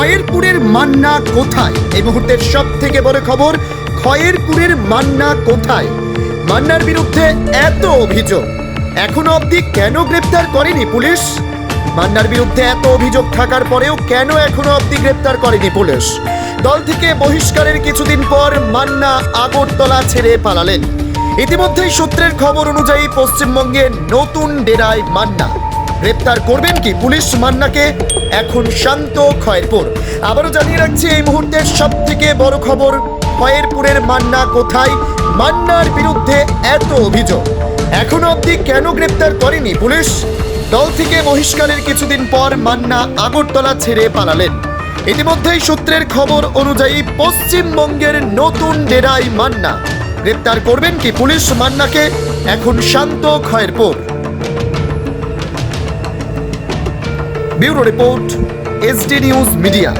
খয়েরপুরের মান্না কোথায়? এই মুহূর্তের সব থেকে বড় খবর, খয়েরপুরের মান্না কোথায়? মান্নার বিরুদ্ধে এত অভিযোগ। এখনও অবধি কেন গ্রেপ্তার করেনি পুলিশ? মান্নার বিরুদ্ধে এত অভিযোগ থাকার পরেও কেন এখনও অবধি গ্রেপ্তার করেনি পুলিশ? দল থেকে বহিষ্কারের কিছুদিন পর মান্না আগরতলা ছেড়ে পালালেন। ইতিমধ্যেই সূত্রের খবর অনুযায়ী পশ্চিমবঙ্গে নতুন ডেরায় মান্না। গ্রেপ্তার করবেন কি পুলিশ মান্নাকে? এখন শান্ত খয়েরপুর। আবারও জানিয়ে রাখছি, এই মুহূর্তের সব থেকে বড় খবর, খয়েরপুরের মান্না কোথায়? মান্নার বিরুদ্ধে এত অভিযোগ। এখনও অবধি কেন গ্রেপ্তার করেনি পুলিশ? দল থেকে বহিষ্কারের কিছুদিন পর মান্না আগরতলা ছেড়ে পালালেন। ইতিমধ্যেই সূত্রের খবর অনুযায়ী পশ্চিমবঙ্গের নতুন ডেরাই মান্না। গ্রেপ্তার করবেন কি পুলিশ মান্নাকে? এখন শান্ত Khayerpur. Bureau report SD news media.